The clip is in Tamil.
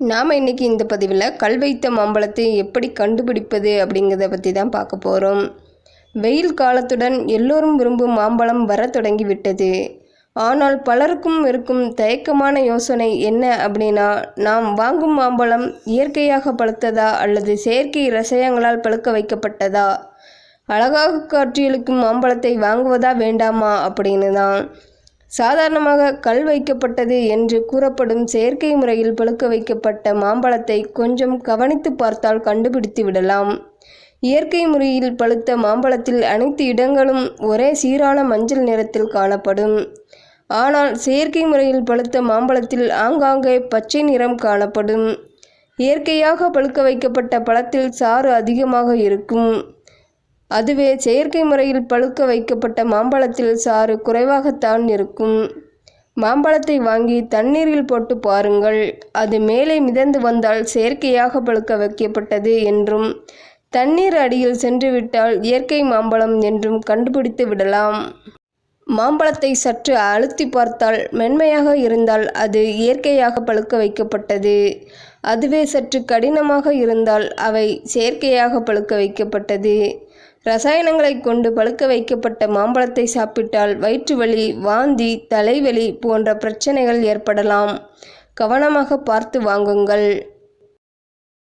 நாம் இன்னைக்கு இந்த பதிவில் கல் வைத்த மாம்பழத்தை எப்படி கண்டுபிடிப்பது அப்படிங்கிறத பற்றி தான் பார்க்க போகிறோம் வெயில் காலத்துடன் எல்லோரும் விரும்பும் மாம்பழம் வர தொடங்கிவிட்டது ஆனால் பலருக்கும் இருக்கும் தயக்கமான யோசனை என்ன அப்படின்னா நாம் வாங்கும் மாம்பழம் இயற்கையாக பழுத்ததா அல்லது செயற்கை ரசாயனங்களால் பழுக்க வைக்கப்பட்டதா? அழகாக காட்சியளிக்கும் மாம்பழத்தை வாங்குவதா வேண்டாமா அப்படின்னு தான். சாதாரணமாக கல் வைக்கப்பட்டது என்று கூறப்படும் செயற்கை முறையில் பழுக்க வைக்கப்பட்ட மாம்பழத்தை கொஞ்சம் கவனித்து பார்த்தால் கண்டுபிடித்து விடலாம். இயற்கை முறையில் பழுத்த மாம்பழத்தில் அனைத்து இடங்களும் ஒரே சீரான மஞ்சள் நிறத்தில் காணப்படும். ஆனால் செயற்கை முறையில் பழுத்த மாம்பழத்தில் ஆங்காங்கே பச்சை நிறம் காணப்படும். இயற்கையாக பழுக்க வைக்கப்பட்ட பழத்தில் சாறு அதிகமாக இருக்கும். அதுவே செயற்கை முறையில் பழுக்க வைக்கப்பட்ட மாம்பழத்தில் சாறு குறைவாகத்தான் இருக்கும். மாம்பழத்தை வாங்கி தண்ணீரில் போட்டு பாருங்கள். அது மேலே மிதந்து வந்தால் செயற்கையாக பழுக்க வைக்கப்பட்டது என்றும் தண்ணீர் அடியில் சென்றுவிட்டால் இயற்கை மாம்பழம் என்றும் கண்டுபிடித்து விடலாம். மாம்பழத்தை சற்று அழுத்தி பார்த்தால் மென்மையாக இருந்தால் அது இயற்கையாக பழுக்க வைக்கப்பட்டது. அதுவே சற்று கடினமாக இருந்தால் அவை செயற்கையாக பழுக்க வைக்கப்பட்டது. ரசாயனங்களை கொண்டு பழுக்க வைக்கப்பட்ட மாம்பழத்தை சாப்பிட்டால் வயிற்று வலி வாந்தி தலைவலி போன்ற பிரச்சனைகள் ஏற்படலாம். கவனமாக பார்த்து வாங்குங்கள்.